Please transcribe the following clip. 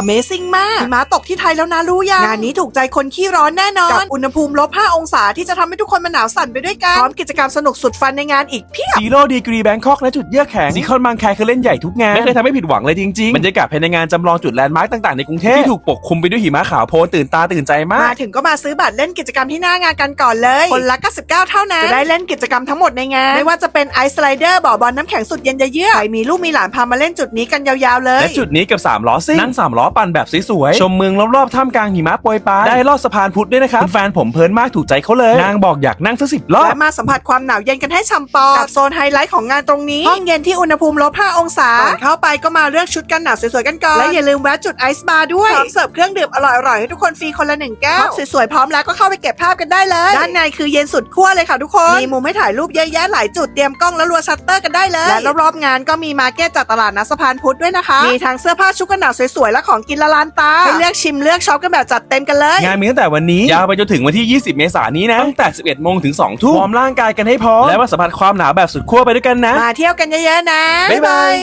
Amazing มากหิมะตกที่ไทยแล้วนะรู้ยังงานนี้ถูกใจคนขี้ร้อนแน่นอน กับอุณหภูมิลบ 5 องศาที่จะทำให้ทุกคนมาหนาวสั่นไปด้วยกัน พร้อมกิจกรรมสนุกสุดฟันในงานอีกเพียบ ซีโร่ดีกรีแบงคอกและจุดเยือกแข็งซีคอนบางแคคือเล่นใหญ่ทุกงาน ไม่เคยทำให้ผิดหวังเลยจริงๆบรรยากาศภายในงานจำลองจุดแลนด์มาร์กต่างๆในกรุงเทพที่ถูกปกคลุมไปด้วยหิมะขาวโพลนตื่นตาตื่นใจมากมาถึงก็มาซื้อบัตรเล่นกิจกรรมที่หน้างานกันก่อนเลย คนละ 99 เท่านั้น จะได้เล่นกิจกรรมทั้งหมดในงาน ไม่ว่าจะเป็นไอซ์สไลเดอร์บ่อบอลน้ำแข็งสุดเย็นเยือกใครมีลูกมีหลานพามาเล่นจุดนี้กันยาวๆเลย และจุดนี้กับ3ล้อซิ่งนั่ง3ล้อปั่นแบบสวยๆ ชมเมืองรอบๆ ท่ามกลางหิมะโปรยปลายได้ลอดสะพานพุทธด้วยนะครับคุณแฟนผมเพลินมากถูกใจเขาเลย นางบอกอยากนั่งสักสิบรอบ และมาสัมผัสความหนาวเย็นกันให้ช่ำปอกับโซนไฮไลท์ของงานตรงนี้ห้องเย็นที่อุณหภูมิลบ5องศาก่อนเข้าไปก็มาเลือกชุดกันหนาวสวยๆกันก่อนและอย่าลืมแวะจุดไอซ์บาร์ด้วยพร้อมเสิร์ฟเครื่องดื่มอร่อยๆให้ทุกคนฟรีคนละหนึ่งแก้วสวยๆพร้อมแล้วก็เข้าไปเก็บภาพกันได้เลยด้านในคือเย็นสุดขั้วเลยค่ะทุกคนมีมุมให้ถ่ายรูปเยอะแยะหลายจุดเตรียมกล้องแล้วรัวชัตเตอร์กันได้เลยและรอบๆงานก็มีมาร์เก็ตจากตลาดนัดสะพานพุทธด้วยนะคะมีทั้งเสื้อผ้าชุดกันหนาวสวยๆและของกินละลานตาให้เลือกชิมเลือกช็อปกันแบบจัดเต็มกันเลย งานมีตั้งแต่วันนี้ ยาวไปจนถึงวันที่ 20 เมษายนนี้นะ ตั้งแต่ 11 โมงถึง 2 ทุ่มวอร์มร่างกายกันให้พร้อม และมาสัมผัสความหนาวแบบสุดขั้วไปด้วยกันนะ มาเที่ยวกันเยอะๆนะ บ๊ายบาย